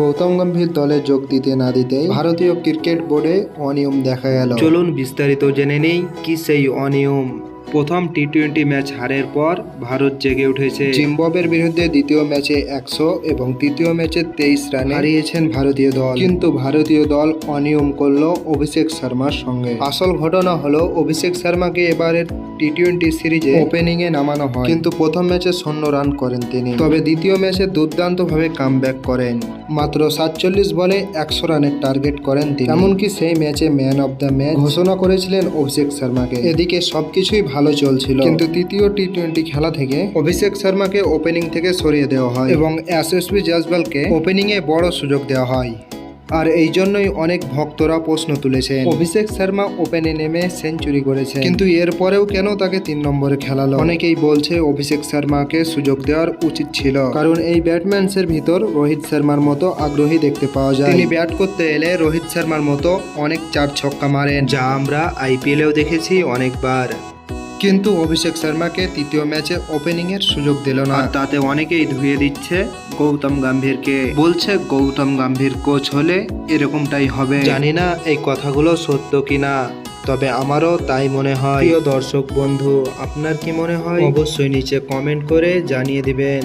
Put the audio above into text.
গৌতম গম্ভীর দলে যোগ দিতে না দিতেই ভারতীয় ক্রিকেট বোর্ডে অনিয়ম দেখা গেল। চলুন বিস্তারিত জেনে নেই কি সেই অনিয়ম। প্রথম টি টোয়েন্টি ম্যাচ হারের পর ভারত জেগে উঠেছে। জিম্বাবুয়ের বিরুদ্ধে দ্বিতীয় ম্যাচে একশো এবং তৃতীয় ম্যাচে তেইশ রানে হারিয়েছেন ভারতীয় দল। কিন্তু ভারতীয় দল অনিয়ম করল অভিষেক শর্মার সঙ্গে। আসল ঘটনা হলো অভিষেক শর্মাকে এবারের টি টোয়েন্টি সিরিজে ওপেনিং এ নামানো হয়। কিন্তু প্রথম ম্যাচে শূন্য রান করেন তিনি। তবে দ্বিতীয় ম্যাচে দুর্দান্তভাবে কাম করেন। মাত্র সাতচল্লিশ বলে একশো রানের টার্গেট করেন তিনি। এমনকি সেই ম্যাচে ম্যান অব দ্য ম্যাচ ঘোষণা করেছিলেন অভিষেক শর্মাকে। এদিকে সবকিছুই ভালো চলছিল। কিন্তু তৃতীয় টি টোয়েন্টি খেলা থেকে অভিষেক শর্মাকে ওপেনিং থেকে সরিয়ে দেওয়া হয়। এবং এসএসবি জাসবালকে ওপেনিং এ বড় সুযোগ দেওয়া হয়। আর এই জন্যই অনেক ভক্তরা প্রশ্ন তুলেছেন। অভিষেক শর্মা ওপেনে নেমে সেঞ্চুরি করেছে কিন্তু এরপরেও কেন তাকে তিন নম্বরে খেলালো? অনেকেই বলছে অভিষেক শর্মাকে সুযোগ দেওয়ার উচিত ছিল। কারণ এই ব্যাটম্যানসের ভিতর রোহিত শর্মার মতো আগ্রহী দেখতে পাওয়া যায়। তিনি ব্যাট করতে এলে রোহিত শর্মার মতো অনেক চার ছক্কা মারেন, যা আমরা আইপিএলেও দেখেছি অনেকবার। কিন্তু অভিষেক শর্মাকে তৃতীয় ম্যাচে ওপেনিং এর সুযোগ দিল না। তাতে অনেকেই ধুয়ে দিচ্ছে গৌতম গম্ভীরকে। বলছে গৌতম গম্ভীর কোচ হলে এরকমটাই হবে। জানি না এই কথাগুলো সত্য কিনা তবে আমারও তাই মনে হয়। প্রিয় দর্শক বন্ধু আপনার কি মনে হয়? অবশ্যই নিচে কমেন্ট করে জানিয়ে দিবেন।